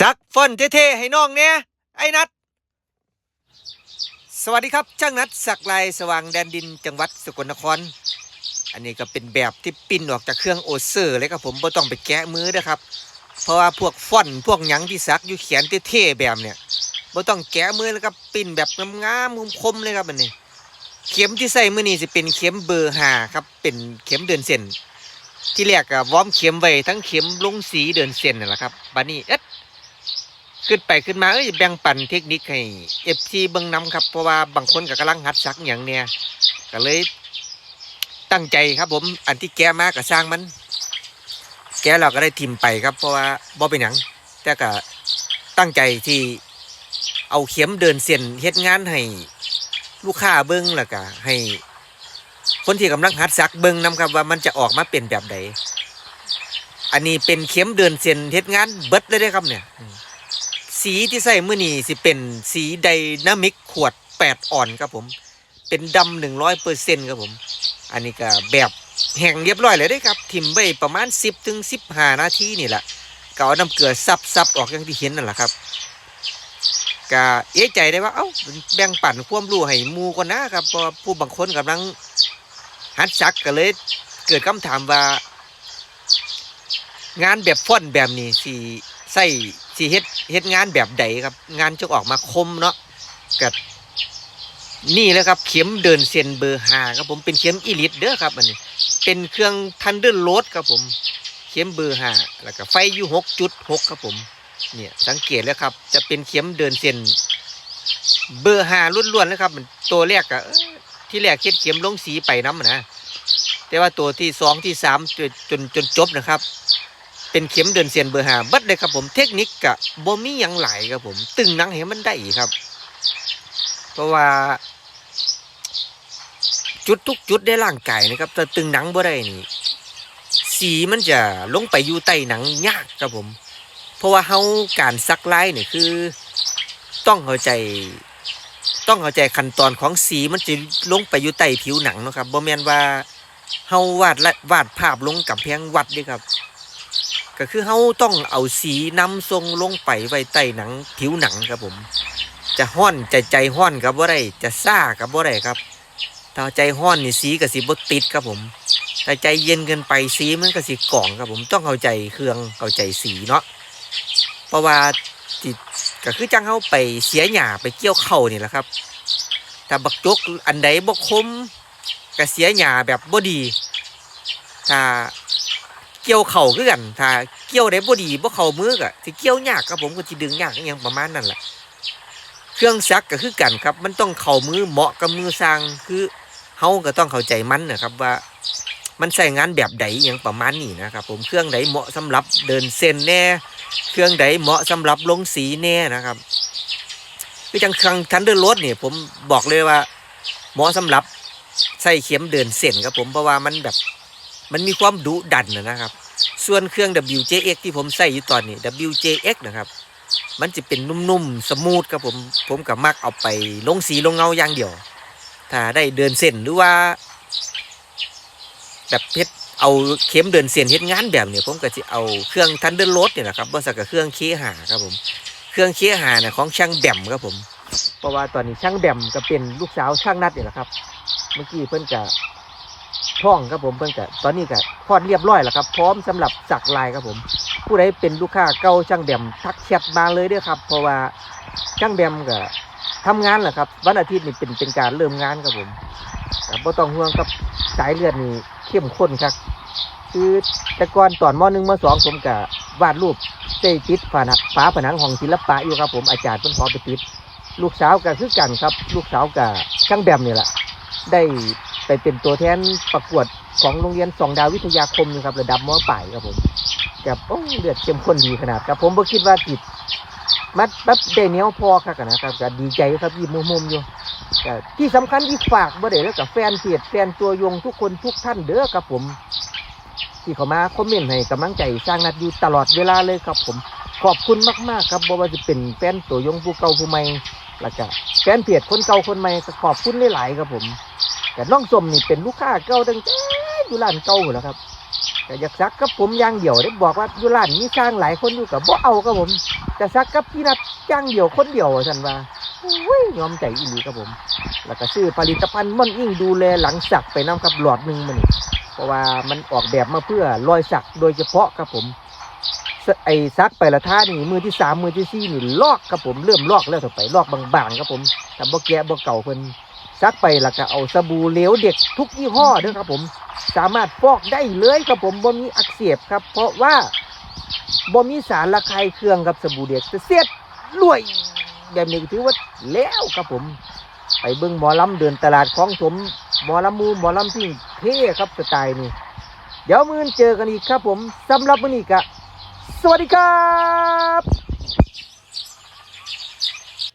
สักฟอนเท่ๆให้น้องเนี่ยไอ้นัด สวัสดีครับช่างนัดสักลายสว่างแดนดินจังหวัดสกลนคร อันนี้ก็เป็นแบบที่ปิ้นออกจากเครื่องโอเซอร์เลยครับผมบ่ต้องไปแกะมือนะครับ เพราะว่าพวกฟอนพวกหยังที่สักอยู่เขียนเท่ๆแบบเนี่ยบ่ต้องแกะมือแล้วครับปิ้นแบบงามๆคมๆเลยครับอันนี้ เข็มที่ใส่มือนี้จะเป็นเข็มเบอร์ห้าครับเป็นเข็มเดินเส้นที่แรกก็วอมเข็มไว้ทั้งเข็มลงสีเดินเส้นนั่นแหละครับบัดนี้เอ๊ะ ขึ้นไปขึ้นมาเอ้ยแบ่งปันเทคนิคให้เอฟซีเบิ่งนํครับเพราะว่าบางคนก็กำลังหัดซักอย่างเนี่ยก็เลยตั้งใจครับผม อันที่แกมาก็สร้างมัน แกเราก็ได้ทิมไปครับ เพราะว่าบ่เป็นหยังแต่ก็ตั้งใจที่เอาเข็มเดินเส้นเฮ็ดงานให้ลูกค้าเบิ้งแล้วก็ให้ คนที่กำลังหัดซักเบิ้งนํครับว่ามันจะออกมาเป็นแบบใดอันนี้เป็นเข็มเดินเส้นเฮ็ดงานเบิดเลยเด้ครับเนี่ย สีที่ใส่มือนี้สิเป็นสีไดนามิกขวด 8 อ่อนครับผม เป็นดำหนึ่งร้อยเปอร์เซ็นต์ครับผม อันนี้ก็แบบแห้งเรียบร้อยเลยเด้ครับ ทิมไว้ประมาณ 10ถึง15 นาทีนี่แหละก็เอาน้ำเกลือซับๆออกอย่างที่เห็นนั่นแหละครับก็เอะใจได้ว่าเอ้าแบ่งปั่นความรู้ให้มูก่อนนะครับพราะผู้บางคนกำลังหัดซักก็เลยเกิดคำถามว่า งานแบบฟ้อนแบบนี้สิใส่ สิเฮ็ดเฮ็ดงานแบบใดครับ งานจะออกมาคมเนาะกับนี่แหละครับเข็มเดินเส้นเบอร์ห้าครับผมเป็นเข็มอีลิตเด้อครับอันนี้ เป็นเครื่องทันเดอร์โลดครับผมเข็มเบอร์ห้าแล้วก็ไฟอยู่หกจุดหกครับผมเนี่ยสังเกตแล้วครับ จะเป็นเข็มเดินเส้นเบอร์ห้าล้วนๆเลยครับมันตัวแรกอะที่แรกเข็ดเข็มลงสีไปน้ำนะแต่ว่าตัวที่สองที่สามจนจนจนจบนะครับ เป็นเข็มเดินเส้นเบอร์ห้าบัดเลยครับผมเทคนิคกะบ่มียังไหลครับผม ตึงหนังให้มันได้อีกครับ เพราะว่า จุดทุกจุดในร่างกายนะครับถ้าตึงหนังบ่ได้นี่สีมันจะลงไปอยู่ใต้หนังยากครับผม เพราะว่าเฮาการซักลายเนี่ยคือ ต้องเข้าใจ ต้องเข้าใจขั้นตอนของสีมันจะลงไปอยู่ใต้ผิวหนังนะครับบ่แม่นว่าเฮาวาดละวาดภาพลงกับแพงวัดด้ครับ ก็คือเฮาต้องเอาสีนำทรงลงไปไว้ใต้หนังผิวหนังครับผม จะห้อนใจใจห้อนกับบ่าได้จะซ่ากับบ่าได้ครับถ้าใจห้อนนี่สีก็สิบ่ติดครับผมแต่ใจเย็นเกินไปสีมันก็สิกล่องครับผมต้องเข้าใจเครื่องเข้าใจสีเนาะเพราะว่าจิก็คือจังเขาไปเสียหญ้าไปเกี่ยวเข้านี่แหละครับถ้าบักจกอันใดบ่คมก็เสียหญ้าแบบบ่ดีถ้า เกี่ยวเข่าคือกันถ้าเกี่ยวได้บ่ดีบ่เข้ามือก็สิเกี่ยวยากครับผมก็สิดึงยากอหยังประมาณนั้นแหละเครื่องซักก็คือกันครับ มันต้องเข้ามือเหมาะกับมือสร้างคือเฮาก็ต้องเข้าใจมันนะครับว่า มันใส่งานแบบใดอหยังประมาณนี้นะครับผมเครื่องใดเหมาะสำหรับเดินเส้นแน่ เครื่องใดเหมาะสำหรับลงสีแน่นะครับคือจังเครื่องทันเดอร์โรดเนี่ยผมบอกเลยว่าเหมาะสำหรับใส่เข็มเดินเส้นครับผมเพราะว่ามันแบบ มันมีความดุดันนะครับ ส่วนเครื่อง WJX ที่ผมใส่อยู่ตอนนี้ WJX นะครับ มันจะเป็นนุ่มๆ สมูทครับผม ผมกับมักเอาไปลงสีลงเงาอย่างเดียว ถ้าได้เดินเส้นหรือว่า แบบเพชรเอาเข็มเดินเส้นเฮ็ดงานแบบเนี่ยผมก็จะเอาเครื่องทันเดอร์โรดเนี่ยนะครับบริษัทกับเครื่องเคหาครับผม เครื่องเคหาเนี่ยของช่างแบมครับผม เพราะว่าตอนนี้ช่างแบมก็เป็นลูกสาวช่างนัดเนี่ยแหละครับ เมื่อกี้เพิ่นก็ ท่องครับผมเพิ่นก็ตอนนี้ก็พอดเรียบร้อยแล้วครับ พร้อมสำหรับสักลายครับผม ผู้ใดเป็นลูกค้าเก่าช่างแบมทักแชทมาเลยด้อครับ เพราะว่าช่างแบมก็ทำงานแหละครับ วันอาทิตย์นี่เป็นเป็นการเริ่มงานครับผมแต่บ่ต้องห่วงกับสายเลือดนี่เข้มข้นครับ คือแต่ก่อนตอนมหนึ่งมสองผมก็วาดรูปเต้ติดฝาฝาผนังห้องศิลปะอยู่ครับผมอาจารย์เพิ่นขอไปติดลูกสาวก็คือกันครับ ลูกสาวกับช่างแบมนี่แหละได้ ไปเป็นตัวแทนประกวดของโรงเรียนสองดาววิทยาคมนี่ครับระดับมปลายครับผมกับโอ้เลือดเข้มข้นดีขนาดครับ ผมบ่คิดว่าติดมัดแบบได้เนียวพอครับนะครับก็ดีใจครับยิ้มมุมๆอยู่ที่สำคัญที่ฝากบ่ได้แล้วกับแฟนเพจแฟนตัวยงทุกคนทุกท่านเด้อครับผม ที่เขามาคอมเมนต์ให้กำลังใจสร้างนัดอยู่ตลอดเวลาเลยครับผมขอบคุณมากๆครับบ่ว่าจะเป็นแฟนตัวยงผู้เก่าผู้ใหม่แล้วก็แฟนเพจคนเก่าคนใหม่ขอบคุณหลายๆครับผม แต่น้องสมนี่เป็นลูกค้าเก่าตั้งแต่อยู่ร้านเก่าอยู่แล้วครับ แต่อยากซักกับผมอย่างเดียวได้บอกว่าอยู่ร้านมีสร้างหลายคนอยู่กับบ่เอาครับผมจะซักกับพี่นัดจ้างเดียวคนเดียวท่าซั่นว่าโอ้ยยอมใจอีหลีครับผม แล้วก็ซื้อผลิตภัณฑ์ม่อนอิ่งดูแลหลังสักไปนํกับหลอดหนึ่งมันเพราะว่ามันออกแบบมาเพื่อรอยสักโดยเฉพาะครับผมไอ้ซักไปละท่านี่มือที่สามมือที่สี่นี่ลอกครับผมเริ่มลอกแล้วต่อไปลอกบางๆครับผมแต่บ่แกะบ่เก่าเพิ่น ซักไปแล้วก็เอาสบู่เหลวเด็กทุกยี่ห้อเด้อครับผมสามารถฟอกได้เลยครับผมบ่มีอักเสบครับ เพราะว่าบ่มีสารระคายเคืองครับสบู่เด็กจะเสียดรวยแบบนี้ถือว่าแล้วครับผม ไปเบิ่งหมอลำเดินตลาดคลองสมหมอลำมูหมอลำที่เท่ครับสไตล์นี้เดี๋ยวมื้อนี้เจอกันอีกครับผมสำหรับมื้อนี้ก็สวัสดีครับ